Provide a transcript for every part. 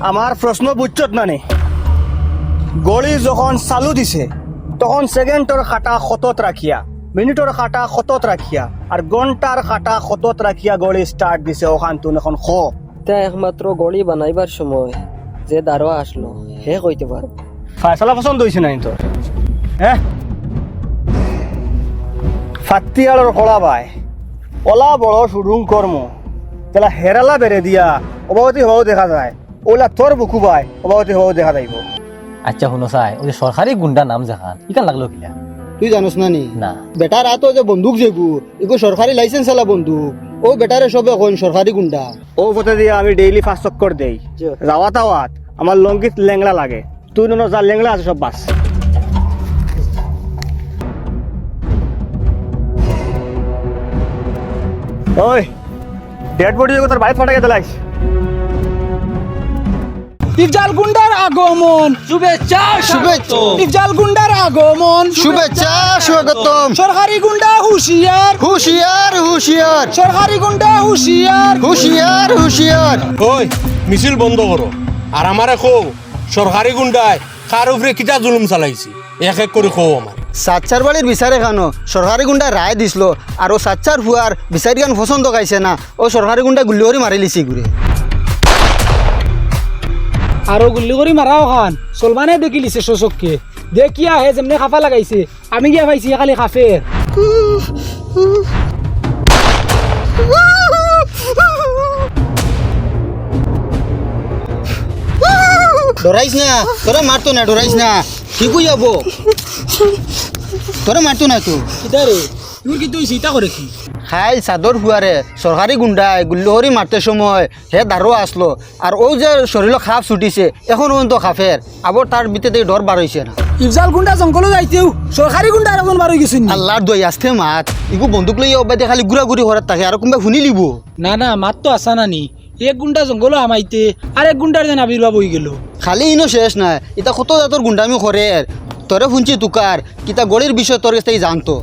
আমার প্রশ্ন বুঝছত না নে গড়ি যখন চালু দিছে তখন সেকেন্ডর খাটা খতত রাখিয়া মিনিটর খাটা খতত রাখিয়া আর ঘণ্টার খাটা খতত রাখিয়া গড়ি স্টার্ট দিছে ওখান তুন এখন খ। তা একমাত্র গড়ি বানাইবার সময় যে দারোয়া আসলো হে কইতে পারব ফায়সালা পছন্দ হয়েছে নাই তোর হ্যাঁ ফাত্তিয়ালোর কলা বাই ওলা বড় শুরুং কর্ম তেলা হেরালা বেড়ে দিয়া অবাবতী হওয়াও দেখা যায়। ওলা তোর বুকু ভাই অবাবতী হওয়াও দেখা যাইব। আচ্ছা শুনো চাই ওই যে সরকারি গুন্ডা নাম জাহান ইকান লাগল কিলা? তুই জানোস না নি? না। বেটার হাতো যে বন্দুক যেগু এগু সরকারি লাইসেন্স আলা বন্দুক ও বেটারে সবে কোন সরকারি গুন্ডা ও পথে দিয়া আমি ডেইলি ফার্স্ট চক্কর দেই। যাওয়া তাওয়াত আমার লঙ্গিত লেংলা লাগে। তুই নো যা লেংলা আছে সব বাস ওই ডেড বডি তোর বাইক ফাটাকে দিলাইস ইফজাল গুন্ডার আগমন। শুভেচ্ছা শুভেচ্ছা। ইফজাল গুন্ডার আগমন। শুভেচ্ছা স্বাগতম। সরকারি গুন্ডা হুশিয়ার। হুশিয়ার হুশিয়ার। সরকারি গুন্ডা হুশিয়ার। হুশিয়ার হুশিয়ার। ওই মিছিল বন্ধ করো। আর আমারে খো সরকারি গুন্ডায় কার উপরে কিটা জুলুম চালাইছি? এক এক করে খো আমার। সাচ্চার বাড়ির বিচারে খানো সরকারি গুন্ডা রায় দিছিল আর ও সাচ্চার ফুয়ার বিচারি গান পছন্দ গাইছে না ও সরকারি গুন্ডা গুল্লি মারি লিছি ঘুরে। আৰু গুল্লি কৰি মাৰাও খান। চলমানে দেখি লিছে শোচককে। দেখি আহে যেমনে খাফা লাগাইছে। আমি গিয়া পাইছি খালি খাফেৰ ডরাইস না। তোরা মারতো না ডরাইস না। ঠিক হয়ে যাব? তোরা মারতো না তো। কিতাৰে? তোৰ কিন্তু চিন্তা কৰে কি? খাইল চাদর ফুয়ারে সরকারি গুন্ডায় গুল্লহরি মারতে সময় হে দারো আসলো আর ও যে শরীর খাপ ছুটিছে এখন পর্যন্ত খাফের আবার তার ভিতরে ডর বার হয়েছে না। ইফজাল গুন্ডা জংঘলত যাইতেও চৰকাৰী গুণ্ডা এজন বাৰু গৈছে নি? আল্লাহর দই আসতে মাত। ইগু বন্দুক লই অবাদে খালি ঘুরা ঘুরি হরাত থাকে আর কোনবা শুনি লিব। না না মাততো আছা না নি। এক গুণ্ডা জংঘল আমাইতে আর এক গুণ্ডাৰ যেন আবিৰ্ভাৱ হৈ গেল। খালি ইনো শেষ নাই। ইতা কত জাতর গুন্ডামি করে তোরে শুনছি তুকার কিতা গড়ির বিষয় তোর কাছে জানতো।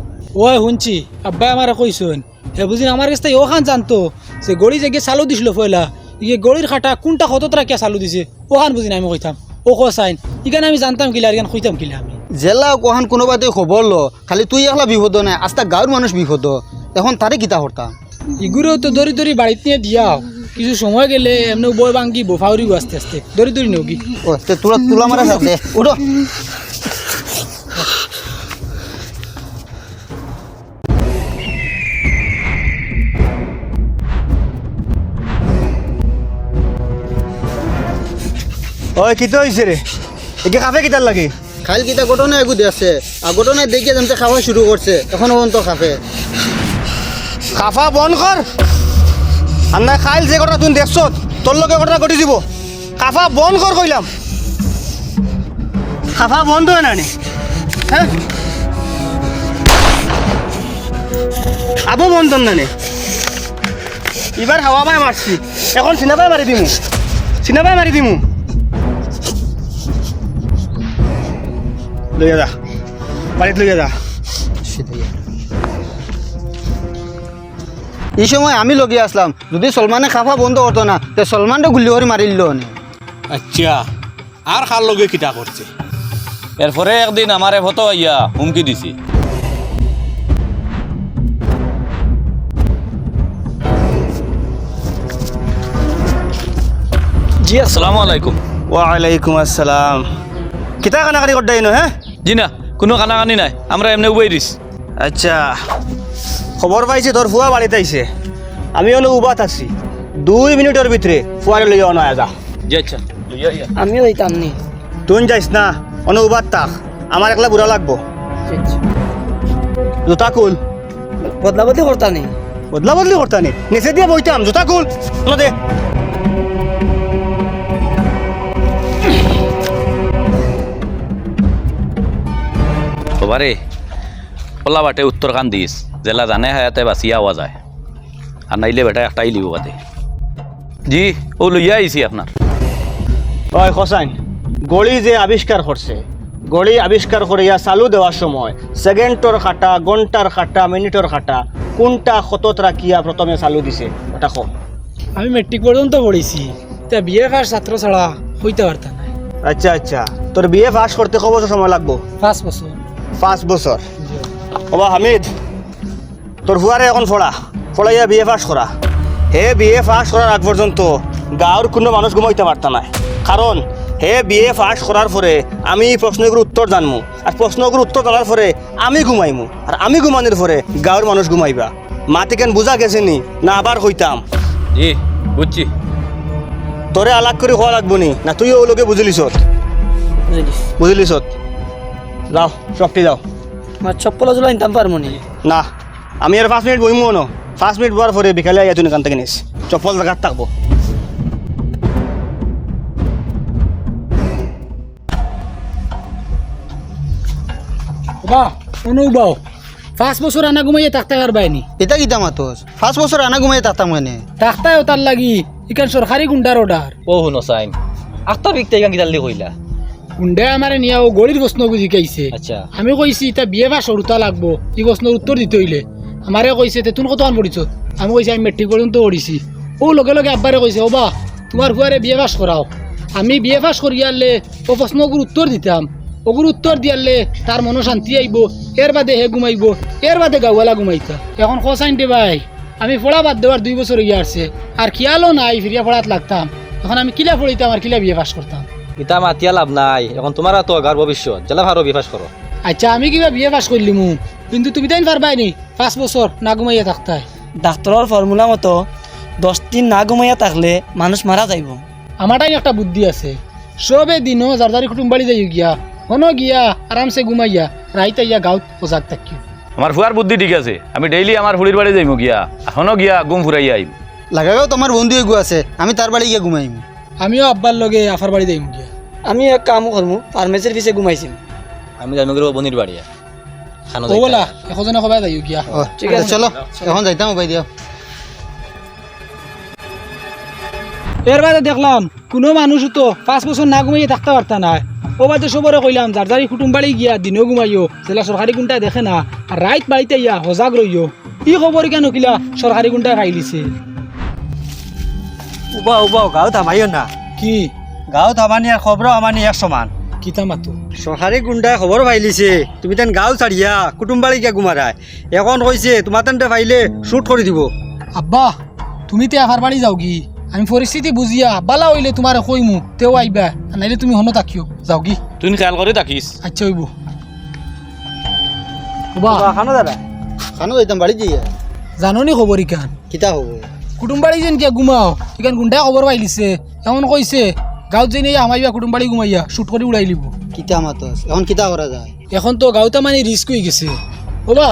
ওই শুনছি আব্বাই আমারে কইসন হে বুঝি আমার কাছে ও খান জানতো যে গড়ি যে গিয়ে চালু দিছিল পয়লা ইয়ে গড়ির খাটা কোনটা কতত রাখিয়া চালু দিছে ও খান বুঝি না আমি কইতাম। ও কসাইন ইখানে আমি জানতাম কিলা আর ইখান কইতাম কিলা আমি। জেলা কোহান কোনোবাতে খবর লো খালি তুই একলা বিপদ নাই আস্তা গাঁর মানুষ বিপদ। এখন তারে কিতা হরতাম ইগুরেও তো দড়ি দড়ি বাড়িতে নিয়ে দিয়াও। কিছু সময় গেলে এমনি বই ভাঙ্গি বোফাউরিব আস্তে আস্তে। দড়ি দড়ি নেও কি ও তে তুলা মারা সাথে উঠো। ওই কিতো হয়েছে রে? একে কাফে কিতার লাগে? খাইল কিতা ঘটনা এগু আছে। আর ঘটনায় দেখিয়ে যেমতে খাওয়া শুরু করছে এখন পর্যন্ত খাফে। কাফা বন্ধ কর। আর না খাইল যে ঘটনা তুই দেখছ তোর লোকে ঘটনা ঘটি দিব। কাফা বন্ধ কর কইলাম। কাফা বন্ধ হয় না নে? হ্যাঁ? আবো বন্ধ না নে? এবার হাওয়া পায় মারছি এখন চিনাবাই মারি দিমু। চিনাবাই মারি দিমু। লইয়া যা বাড়িত লইয়া যা। এই সময় আমি লগিয়ে আসলাম যদি সলমানে খাফা বন্ধ করতো না তে সলমানটা গুল্লি করে মারিল আচ্ছা আর কার লগে কিটা করছে এরপরে একদিন আমারে ফটো ইয়া হুমকি দিছি। জি আসসালামু আলাইকুম। ওয়ালাইকুম আসসালাম। কিতা কানাকানি করতে হ্যাঁ? জি না কোনো কানাকানি নাই। আমরা এমনি উবাই দিস। আচ্ছা খবর পাইছে তোর ফুয়া বাড়িতে আইছে আমি অনেক উবাত আছি। দুই মিনিটের ভিতরে ফুয়ারে লইয়া অনা যা জি আচ্ছা ইয়া। আমিও যাইতাম নি? তুই যাইস না অনেক উবাত তাক আমার একলা বুড়া লাগবো। জুতা কুল বদলা বদলি করতা নি? বদলা বদলি করতা নি? নিচে দিয়ে বইতাম জুতা কুল দে। বাবারে ওলা বাটে উত্তর কান দিস জেলা জানে হায়াতে বাঁচিয়া আওয়া যায়। আর নাইলে বেটা একটাই লিব বাদে। জি ও লইয়া আইছি আপনার ওই হোসাইন গড়ি যে আবিষ্কার করছে গড়ি আবিষ্কার করিয়া চালু দেওয়ার সময় সেকেন্ডর খাটা ঘণ্টার খাটা মিনিটর খাটা কোনটা খতত রাখিয়া প্রথমে চালু দিছে ওটা কো আমি মেট্রিক পর্যন্ত পড়েছি তা বিয়ে কার ছাত্র ছাড়া হইতে পারতাম না আচ্ছা আচ্ছা তোর বিয়ে পাস করতে কত বছর সময় লাগবো? পাঁচ বছর পাঁচ বছর ওবা হামিদ তোর হুয়ারে এখন ফোড়া ফোড়াইয়া বিয়ে পাস করা হে বিয়ে পাস করার আগ পর্যন্ত গাঁর কোনো মানুষ ঘুমাইতে পারতা না কারণ হে বিয়ে পাস করার পরে আমি এই প্রশ্নগুলোর উত্তর জানমু। আর প্রশ্নগুলোর উত্তর জানার পরে আমি ঘুমাইমু। আর আমি ঘুমানোর পরে গাঁর মানুষ ঘুমাইবা। মাতে কেন বুঝা গেছে নি না আবার কইতাম। জি বুঝছি তোরে আলাগ করে হওয়া লাগবো নি না তুইও ওলোকে বুঝলিস বুঝলিস যাও সবটি যাও আমার চপ্পল জোলা ইনতাম পারব নি না আমি আর পাঁচ মিনিট বইমু ন? পাঁচ মিনিট বয়ার পরে বিকালে আইয়া তুই এখান থেকে নিস চপ্পল জায়গার থাকব। বা পাঁচ বছর আনা ঘুমাইয়ে থাকতে পারবাইনি এটা পাঁচ বছর আনা মানে। তার লাগি ইকান সরকারি গুন্ডার অর্ডার ও শুনো চাইন আখতার বিকতে ইকান কইলা গুন্ডা আমারে নিয়া ও গড়ির প্রশ্ন বুঝি কাইছে। আচ্ছা। আমি কইছি এটা বিয়ে বা সরুতা লাগবো। এই প্রশ্নের উত্তর দিতে হইলে। আমারে কইছে তে তুমি কত আন পড়িছ আমি কইছি আমি মেট্রিক পর্যন্ত পড়িছি ও লগে লগে আব্বারে কইছে ও বা তোমার হুয়ারে বিয়ে পাস করাও আমি বিয়ে পাস করিয়ালে ও প্রশ্নগুর উত্তর দিতাম ওগুর উত্তর দিয়ালে তার মনো শান্তি আইব এর বাদে হে ঘুমাইব। এর বাদে গাওয়ালা ঘুমাইতা। এখন খসাইনটে ভাই। আমি পড়া বাদ দেওয়ার দুই বছর হইয়া আসছে আর খেয়ালও নাই ফিরিয়া পড়াত লাগতাম। এখন আমি কিলা পড়িতাম আর কিলা বিয়ে পাস করতাম ইতা মাতিয়া লাভ নাই। এখন তোমার তো আগার ভবিষ্যৎ জেলা ভালো বিফাস করো আচ্ছা আমি কিবা বিয়ে পাস করলিমু কিন্তু তুমি তাই পারবাই নি। পাঁচ বছর না ঘুমাইয়া থাকতাই ডাক্তরের ফর্মুলা মতো দশ দিন না ঘুমাইয়া থাকলে মানুষ মারা যাইব। আমার টাইম একটা বুদ্ধি আছে। সবে দিনও জারদারি কুটুম বাড়ি যাই গিয়া। হনো গিয়া আরামসে ঘুমাইয়া রাইতে ইয়া গাঁত পোজাক থাকিও। আমার ফুয়ার বুদ্ধি ঠিক আছে। আমি ডেইলি আমার ফুলির বাড়ি যাইমু গিয়া। এখনও গিয়া গুম ফুরাইয়া আইম লাগাও তোমার বন্ধু এগু আছে। আমি তার বাড়ি গিয়ে ঘুমাইম। আমিও আব্বার লগে আফার বাড়ি যাইম গিয়া। আমি এক কাম করমু ফার্মেসির পিছে ঘুমাইছিম আমি জানি গেলে বনির বাড়ি খানো বলা এখজনে যাইও গিয়া ও ঠিক আছে। চলো। এখন যাইতাম উপায় দিও এর দেখলাম কোনো মানুষ তো পাঁচ বছর না ঘুমাইয়ে থাকতে পারতা না ও বাদে সবরে কইলাম জারদারি কুটুম বাড়ি গিয়া দিনও ঘুমাইও জেলা সরকারি গুন্টা দেখে না আর রাইত বাড়িতে ইয়া সজাগ রইও ই খবর কেন কিলা সরকারি গুন্টা খাইলিছে উবা উবা গাঁৱত আমাৰিও না। কি? গাঁৱত আমানি আর খবর আমানি এক সমান। কিতা মাতো? সরকারি গুন্ডাই খবর পাইলিছে তুমি তেন গাঁও ছাড়িয়া কুটুমবাড়ি গিয়া গুমারায় এখন কইছে তোমার তেনতে পাইলে শুট করে দিব। আব্বা তুমি তে আফার বাড়ি যাও কি আমি পরিস্থিতি বুঝিয়া বালা হইলে তোমার কইমু তেও আইবা নাইলে তুমি হনো তাকিও যাও কি তুই খেয়াল করে থাকিস আচ্ছা হইব। বাবা খানো দাদা? খানো যাইতাম বাড়ি জানো নি খবর ইকান কিতা হব কুটুম বাড়ি যেন কিয়া ঘুমাও ইকান গুন্ডাই খবর পাইলিছে এমন কইছে গাঁৱত যেনে আমাইবা কুটুম বাড়ি ঘুমাইয়া শুট করে উড়াই লিব। কিতা মাতস এখন কিতা করা যায়। এখন তো গাঁৱতে মানে রিস্ক হয়ে গেছে। ওবা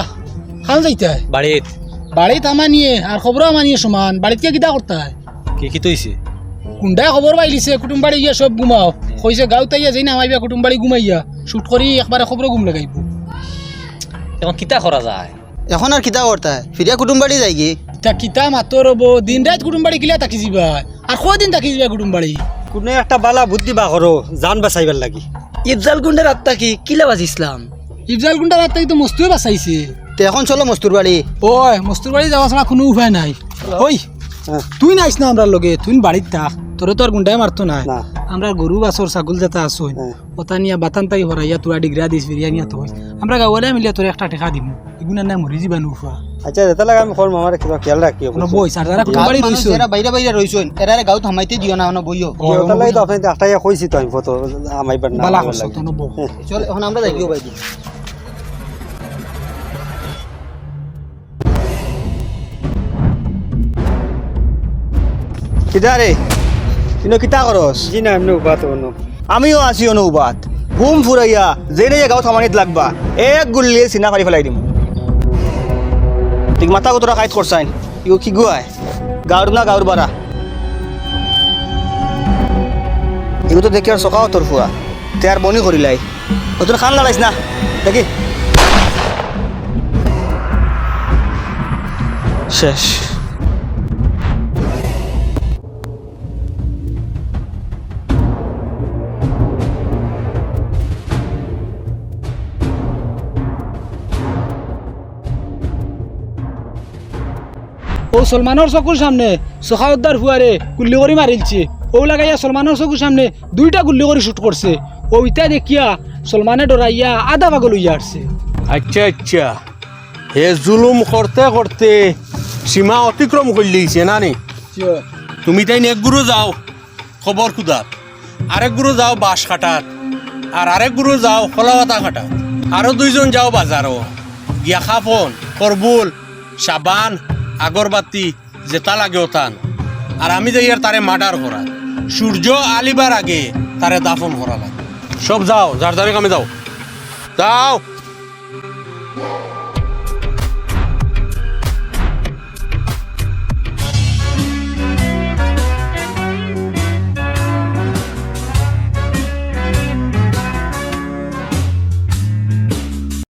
খান যাইতাই বাড়িত বাড়িত আমানিয়ে আর খবরও আমানিয়ে সমান। বাড়িত কে কিতা করতাই কি কি তৈছে কুন্ডাই খবর পাইলিছে কুটুম বাড়ি গিয়া সব ঘুমাও কইছে গাঁৱত আইয়া যাই না আমাইবা কুটুম বাড়ি ঘুমাইয়া শুট করি একবারে খবর ঘুম লাগাইব। এখন কিতা করা যায়। এখন আর কিতা করতা ফিরিয়া কুটুম বাড়ি যাই তা কিতা মাতো রব দিন রাত কুটুম বাড়ি কিলা থাকি যাবা আর কদিন থাকি যাবা কুটুম বাড়ি কোনে একটা বালা বুদ্ধি বা করো জান বাঁচাইবার লাগি। ইফজাল গুন্ডার আত্মা কি? কিলা বাজিছিলাম ইফজাল গুন্ডার রাত তো মস্তুয়ে বাঁচাইছে? তে এখন চলো মস্তুর বাড়ি ওই মস্তুর বাড়ি যাওয়া ছাড়া কোনো উপায় নাই। ওই তুই নাইস না আমরা লগে তুই বাড়িত থাক। তোরে তো আর গুন্ডাই মারতো না না। আমরা গরু বাছর ছাগল যেটা আসুন। ওটা নিয়ে বাতান তাই হরাইয়া তোরা ডিগ্রা দিস ফিরিয়া নিয়া তো আমরা গাওয়ালে মিলিয়া তোরে একটা টেকা দিমু। এগুনা না মরি যাবা নুফা আচ্ছা যেতে লাগে আমি করম আমার কিবা খেয়াল কোনো বই সার যারা গাঁৱত রইছো যারা বাইরে বাইরে রইছেন এরা গাঁৱত হামাইতে দিও না এখন বইও। ওটার লাগে তো আপনি একটাই কইছি তো আমি ফটো আমাইবার না বালা লাগি। তো নবো চল এখন আমরা যাই গিয়ে বাইরে কিতা রে তুই কিতা করস জি না এমনি উপাত অন্য আমিও আছি অনুবাদ ঘুম ফুরাইয়া যেনে গাঁও থামানিত লাগবা এক গুল্লি চিনা পারি ফেলাই দিম। ঠিক মাথা কতটা কাইট করছাইন ইও কি গুয়ায় গাঁর না গাঁর বারা এগুলো তো দেখি আর চকাও তোর ফুয়া তে আর বনি করিলাই তোর খান লাগাইছ না দেখি শেষ ও সলমানের চকুর সামনে সখাউদ্দার হুয়ারে কুল্লি করে মারিলছে ও লাগাইয়া সলমানের চকুর সামনে দুইটা গুল্লি করে শুট করছে ও ইতা দেখিয়া সলমানে ডরাইয়া আধা ভাগে লইয়া আসছে আচ্ছা আচ্ছা। হে জুলুম করতে করতে সীমা অতিক্রম করে লিছে না নি? তুমি তাই এক গুরু যাও খবর খুদাত আরেক গুরু যাও বাঁশ কাটাত আর আরেক গুরু যাও কলাপাতা কাটাত আরও দুইজন যাও বাজারও গিয়া খাফন করবুল সাবান আগরবাতি যেটা লাগে ওতান আর আমি যে ইয়ার তারে মার্ডার করা সূর্য আলিবার আগে তারে দাফন করা লাগে। সব যাও, যার যারে কামে যাও। যাও।